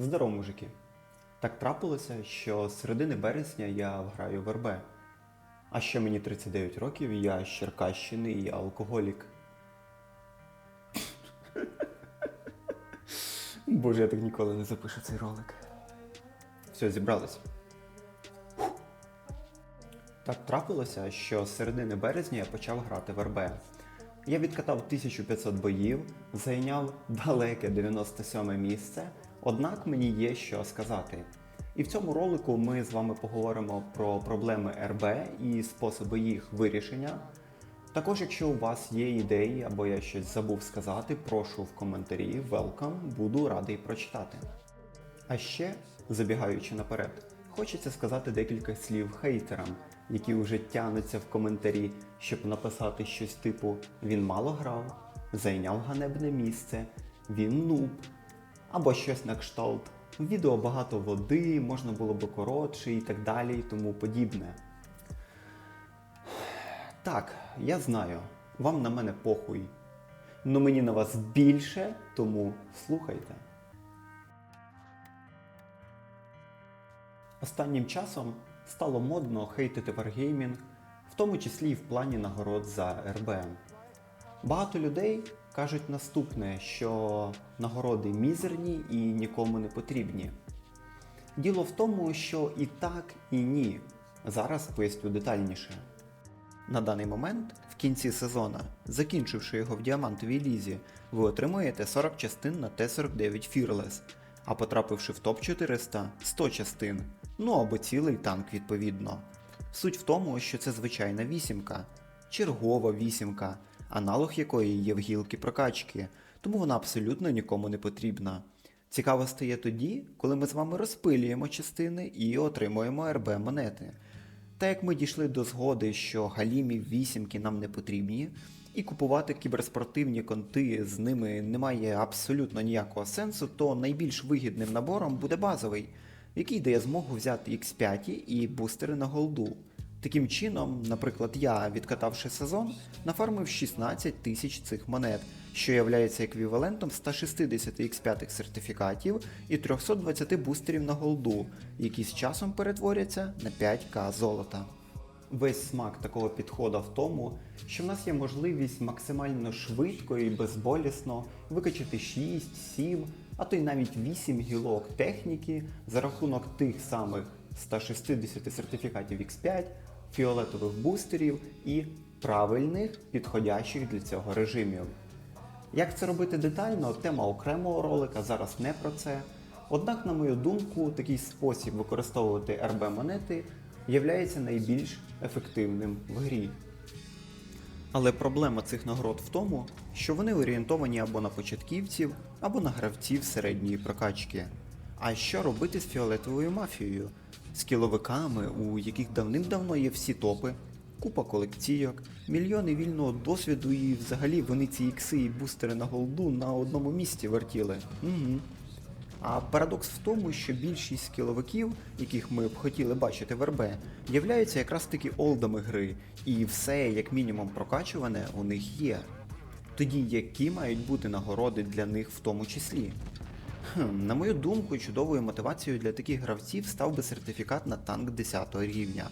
Здорово, мужики! Так трапилося, що з середини березня я граю в РБ. А ще мені 39 років, я з Черкащини і алкоголік. Боже, я так ніколи не запишу цей ролик. Все, зібрались. Так трапилося, що з середини березня я почав грати в РБ. Я відкатав 1500 боїв, зайняв далеке 97 місце, однак мені є що сказати. І в цьому ролику ми з вами поговоримо про проблеми РБ і способи їх вирішення. Також, якщо у вас є ідеї або я щось забув сказати, прошу в коментарі, welcome, буду радий прочитати. А ще, забігаючи наперед, хочеться сказати декілька слів хейтерам, які вже тянуться в коментарі, щоб написати щось типу Він мало грав, зайняв ганебне місце, він нуб, або щось на кшталт. В відео багато води, можна було би коротше і так далі, і тому подібне. Так, я знаю, вам на мене похуй. Ну мені на вас більше, тому слухайте. Останнім часом стало модно хейтити варгеймінг, в тому числі і в плані нагород за РБМ. Багато людей кажуть наступне, що нагороди мізерні і нікому не потрібні. Діло в тому, що і так, і ні. Зараз поясню детальніше. На даний момент, в кінці сезону, закінчивши його в діамантовій лізі, ви отримуєте 40 частин на Т-49 Fearless, а потрапивши в топ 400 100 частин, ну або цілий танк відповідно. Суть в тому, що це звичайна вісімка, чергова вісімка, аналог якої є в гілки прокачки, тому вона абсолютно нікому не потрібна. Цікаво стає тоді, коли ми з вами розпилюємо частини і отримуємо РБ монети. Та як ми дійшли до згоди, що галімів вісімки нам не потрібні, і купувати кіберспортивні конти з ними немає абсолютно ніякого сенсу, то найбільш вигідним набором буде базовий, який дає змогу взяти X5 і бустери на голду. Таким чином, наприклад, я, відкатавши сезон, нафармив 16 тисяч цих монет, що являється еквівалентом 160 X5 сертифікатів і 320 бустерів на голду, які з часом перетворяться на 5к золота. Весь смак такого підходу в тому, що в нас є можливість максимально швидко і безболісно викачати 6, 7, а то й навіть 8 гілок техніки за рахунок тих самих 160 сертифікатів X5, фіолетових бустерів і правильних підходящих для цього режимів. Як це робити детально, тема окремого ролика, зараз не про це. Однак, на мою думку, такий спосіб використовувати РБ монети являється найбільш ефективним в грі. Але проблема цих нагород в тому, що вони орієнтовані або на початківців, або на гравців середньої прокачки. А що робити з фіолетовою мафією? З кіловиками, у яких давним-давно є всі топи, купа колекційок, мільйони вільного досвіду і взагалі вони ці ікси і бустери на голду на одному місці вертіли. Угу. А парадокс в тому, що більшість скіловиків, яких ми б хотіли бачити в РБ, являються якраз таки олдами гри, і все як мінімум прокачуване у них є. Тоді які мають бути нагороди для них в тому числі? На мою думку, чудовою мотивацією для таких гравців став би сертифікат на танк 10 рівня.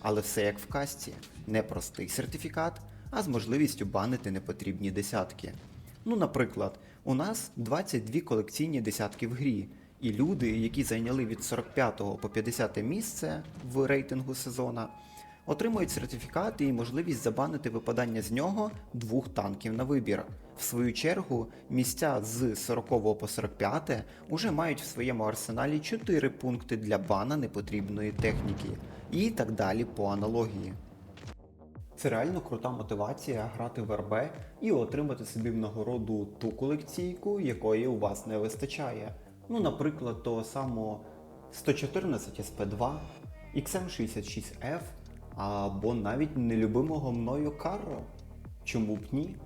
Але все як в касті, не простий сертифікат, а з можливістю банити непотрібні десятки. Ну, наприклад, у нас 22 колекційні десятки в грі, і люди, які зайняли від 45 по 50 місце в рейтингу сезона, отримують сертифікат і можливість забанити випадання з нього двох танків на вибір. В свою чергу, місця з 40 по 45 уже мають в своєму арсеналі 4 пункти для бана непотрібної техніки, і так далі по аналогії. Це реально крута мотивація грати в РБ і отримати собі в нагороду ту колекційку, якої у вас не вистачає. Ну, наприклад, того самого 114 SP2, XM66F або навіть нелюбимого мною Карро. Чому б ні?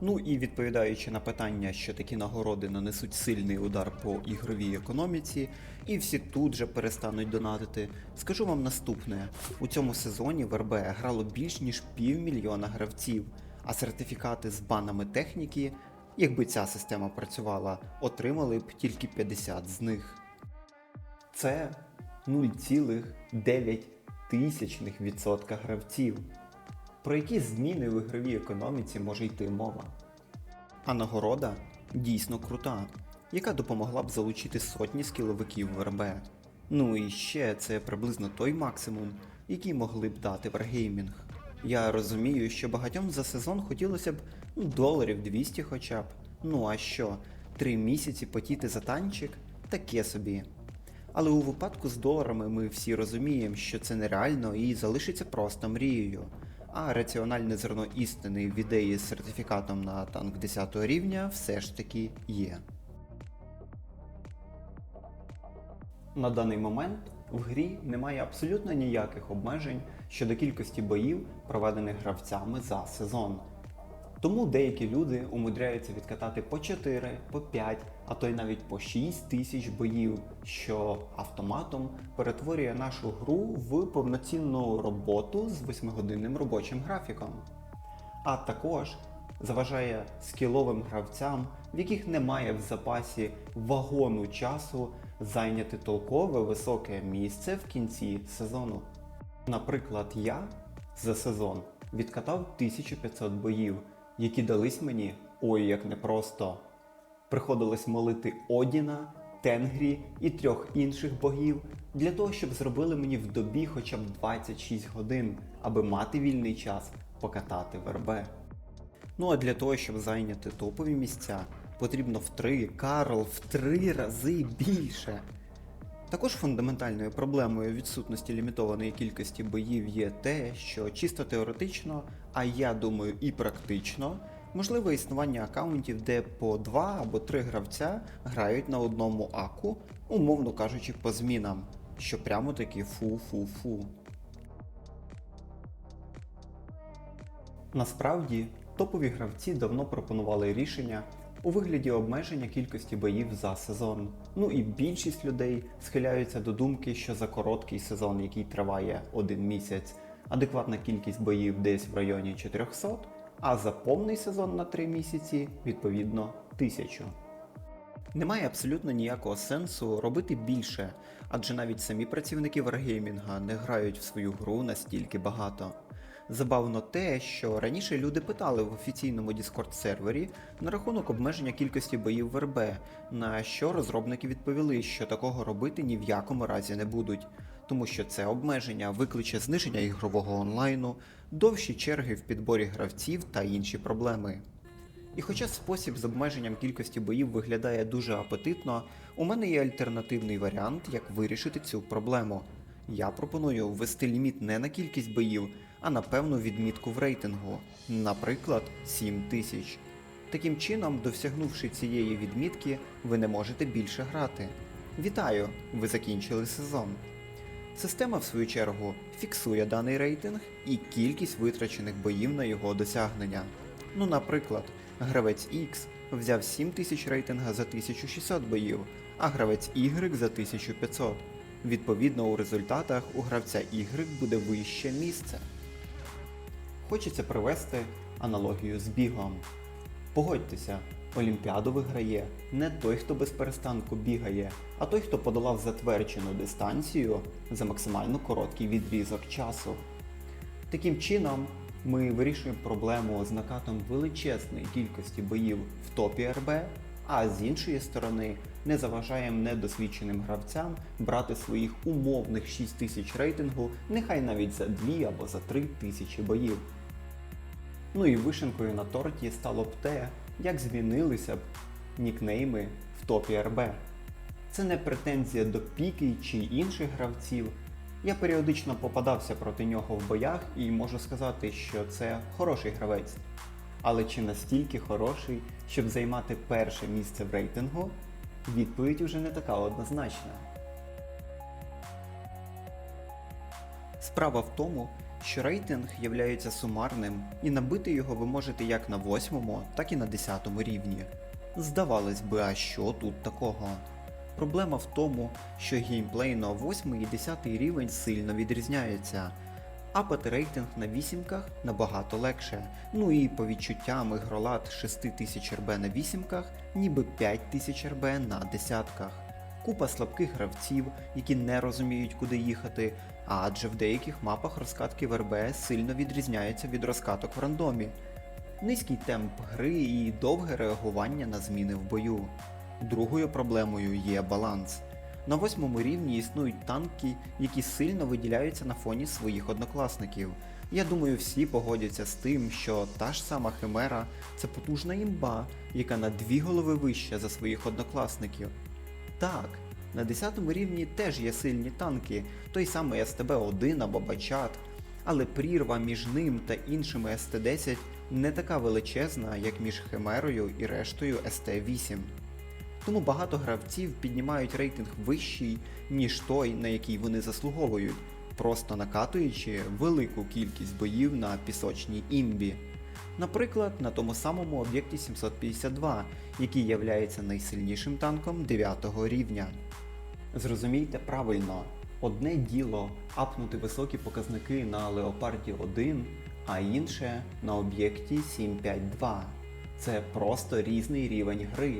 Ну і відповідаючи на питання, що такі нагороди нанесуть сильний удар по ігровій економіці, і всі тут же перестануть донатити, скажу вам наступне: у цьому сезоні в РБ грало більш ніж півмільйона гравців, а сертифікати з банами техніки Якби ця система працювала, отримали б тільки 50 з них. Це 0,9 тисячних відсотка гравців. Про які зміни в ігровій економіці може йти мова? А нагорода дійсно крута, яка допомогла б залучити сотні скіловиків в РБ. Ну і ще це приблизно той максимум, який могли б дати Wargaming. Я розумію, що багатьом за сезон хотілося б ну, доларів 200 хоча б. Ну а що, три місяці потіти за танчик? Таке собі. Але у випадку з доларами ми всі розуміємо, що це нереально і залишиться просто мрією. А раціональне зерно істини в ідеї з сертифікатом на танк 10 рівня все ж таки є. На даний момент в грі немає абсолютно ніяких обмежень щодо кількості боїв, проведених гравцями за сезон. Тому деякі люди умудряються відкатати по 4, по 5, а то й навіть по 6 тисяч боїв, що автоматом перетворює нашу гру в повноцінну роботу з 8-годинним робочим графіком. А також заважає скіловим гравцям, в яких немає в запасі вагону часу зайняти толкове високе місце в кінці сезону. Наприклад, я за сезон відкатав 1500 боїв, які дались мені ой як непросто. Приходилось молити Одіна, Тенгрі і трьох інших богів для того, щоб зробили мені в добі хоча б 26 годин, аби мати вільний час покатати вербе. Ну а для того, щоб зайняти топові місця, потрібно в три, Карл, в три рази більше. Також фундаментальною проблемою відсутності лімітованої кількості боїв є те, що чисто теоретично, а я думаю і практично, можливе існування аккаунтів, де по два або три гравця грають на одному аку, умовно кажучи, по змінам, що прямо таки фу-фу-фу. Насправді, топові гравці давно пропонували рішення у вигляді обмеження кількості боїв за сезон. Ну і більшість людей схиляються до думки, що за короткий сезон, який триває один місяць, адекватна кількість боїв десь в районі 400, а за повний сезон на 3 місяці відповідно 1000. Немає абсолютно ніякого сенсу робити більше, адже навіть самі працівники Wargaming не грають в свою гру настільки багато. Забавно те, що раніше люди питали в офіційному Discord сервері на рахунок обмеження кількості боїв в РБ, на що розробники відповіли, що такого робити ні в якому разі не будуть, тому що це обмеження викличе зниження ігрового онлайну, довші черги в підборі гравців та інші проблеми. І хоча спосіб з обмеженням кількості боїв виглядає дуже апетитно, у мене є альтернативний варіант, як вирішити цю проблему. Я пропоную ввести ліміт не на кількість боїв, а на певну відмітку в рейтингу, наприклад, 7000. Таким чином, досягнувши цієї відмітки, ви не можете більше грати. Вітаю! Ви закінчили сезон. Система, в свою чергу, фіксує даний рейтинг і кількість витрачених боїв на його досягнення. Ну, наприклад, гравець X взяв 7000 рейтинга за 1600 боїв, а гравець Y за 1500. Відповідно, у результатах у гравця Y буде вище місце. Хочеться привести аналогію з бігом. Погодьтеся, Олімпіаду виграє не той, хто без перестанку бігає, а той, хто подолав затверджену дистанцію за максимально короткий відрізок часу. Таким чином, ми вирішуємо проблему з накатом величезної кількості боїв в топі РБ, а з іншої сторони не заважаємо недосвідченим гравцям брати своїх умовних 6 тисяч рейтингу, нехай навіть за 2 або за 3 тисячі боїв. Ну і вишенкою на торті стало б те, як змінилися б нікнейми в топі РБ. Це не претензія до піки чи інших гравців. Я періодично попадався проти нього в боях і можу сказати, що це хороший гравець. Але чи настільки хороший, щоб займати перше місце в рейтингу? Відповідь уже не така однозначна. Справа в тому, що рейтинг є сумарним, і набити його ви можете як на 8, так і на 10 рівні. Здавалось би, а що тут такого? Проблема в тому, що геймплей на 8 і 10 рівень сильно відрізняється. Апати рейтинг на вісімках набагато легше. Ну і по відчуттям ігролад 6000 РБ на вісімках, ніби 5000 РБ на десятках. Купа слабких гравців, які не розуміють, куди їхати, адже в деяких мапах розкатки в РБ сильно відрізняються від розкаток в рандомі. Низький темп гри і довге реагування на зміни в бою. Другою проблемою є баланс. На восьмому рівні існують танки, які сильно виділяються на фоні своїх однокласників. Я думаю, всі погодяться з тим, що та ж сама Химера це потужна імба, яка на дві голови вища за своїх однокласників. Так, на 10 рівні теж є сильні танки, той самий СТБ-1 або Бачат, але прірва між ним та іншими СТ-10 не така величезна, як між Химерою і рештою СТ-8. Тому багато гравців піднімають рейтинг вищий, ніж той, на який вони заслуговують, просто накатуючи велику кількість боїв на пісочній імбі. Наприклад, на тому самому об'єкті 752, який являється найсильнішим танком 9 рівня. Зрозумійте правильно, одне діло апнути високі показники на Леопарді 1, а інше на об'єкті 752. Це просто різний рівень гри.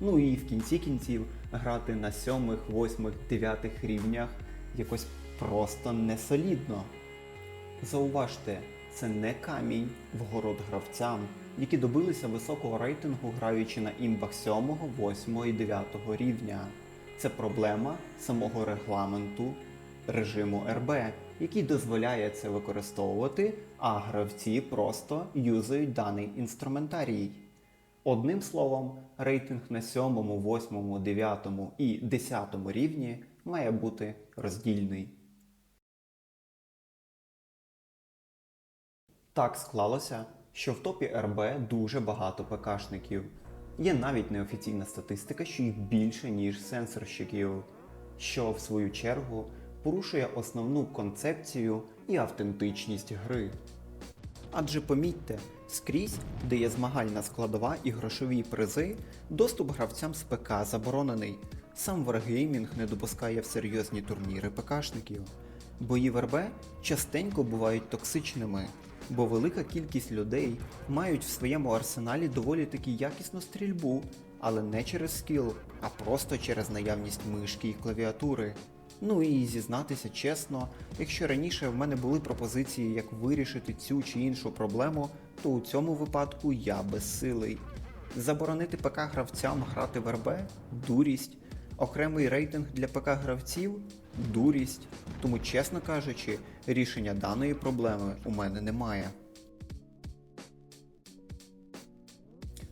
Ну і в кінці кінців грати на 7, 8, 9 рівнях якось просто не солідно. Зауважте, це не камінь в город гравцям, які добилися високого рейтингу, граючи на імбах 7, 8 і 9 рівня. Це проблема самого регламенту режиму РБ, який дозволяє це використовувати, а гравці просто юзають даний інструментарій. Одним словом, рейтинг на 7, 8, 9 і 10 рівні має бути роздільний. Так склалося, що в топі РБ дуже багато ПКшників. Є навіть неофіційна статистика, що їх більше, ніж сенсорщиків, що в свою чергу порушує основну концепцію і автентичність гри. Адже помітьте, скрізь, де є змагальна складова і грошові призи, доступ гравцям з ПК заборонений. Сам Wargaming не допускає в серйозні турніри ПКшників. Бої в РБ частенько бувають токсичними, бо велика кількість людей мають в своєму арсеналі доволі таки якісну стрільбу, але не через скіл, а просто через наявність мишки і клавіатури. Ну і зізнатися чесно, якщо раніше в мене були пропозиції, як вирішити цю чи іншу проблему, то у цьому випадку я безсилий. Заборонити ПК гравцям грати в РБ дурість. Окремий рейтинг для ПК гравців дурість. Тому, чесно кажучи, рішення даної проблеми у мене немає.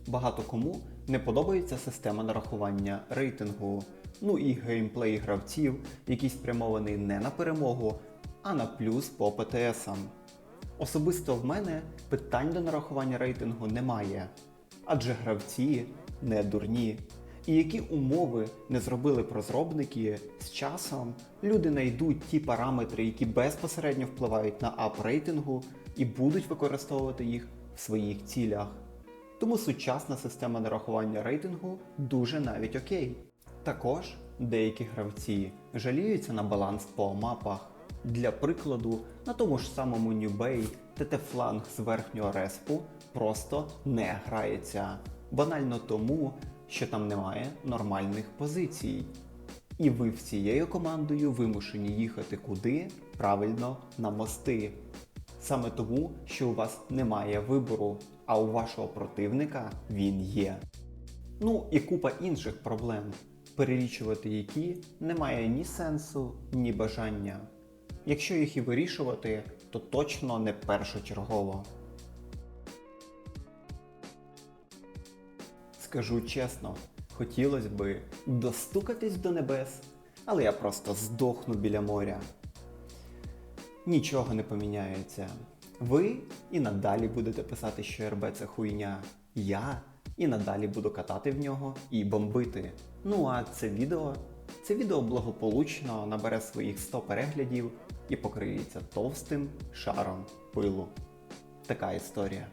Багато кому не подобається система нарахування рейтингу, ну і геймплей гравців, який спрямований не на перемогу, а на плюс по ПТСам. Особисто в мене питань до нарахування рейтингу немає, адже гравці не дурні. І які умови не зробили розробники, з часом люди знайдуть ті параметри, які безпосередньо впливають на ап рейтингу і будуть використовувати їх в своїх цілях. Тому сучасна система нарахування рейтингу дуже навіть окей. Також деякі гравці жаліються на баланс по мапах. Для прикладу, на тому ж самому Bay ТТ-фланг з верхнього респу просто не грається. Банально тому, що там немає нормальних позицій. І ви всією командою вимушені їхати куди? Правильно, на мости. Саме тому, що у вас немає вибору, а у вашого противника він є. Ну і купа інших проблем, перелічувати які немає ні сенсу, ні бажання. Якщо їх і вирішувати, то точно не першочергово. Скажу чесно, хотілося би достукатись до небес, але я просто здохну біля моря. Нічого не поміняється. Ви і надалі будете писати, що РБ це хуйня. Я і надалі буду катати в нього і бомбити. Ну а це відео, це відео благополучно набере своїх 100 переглядів і покриється товстим шаром пилу. Така історія.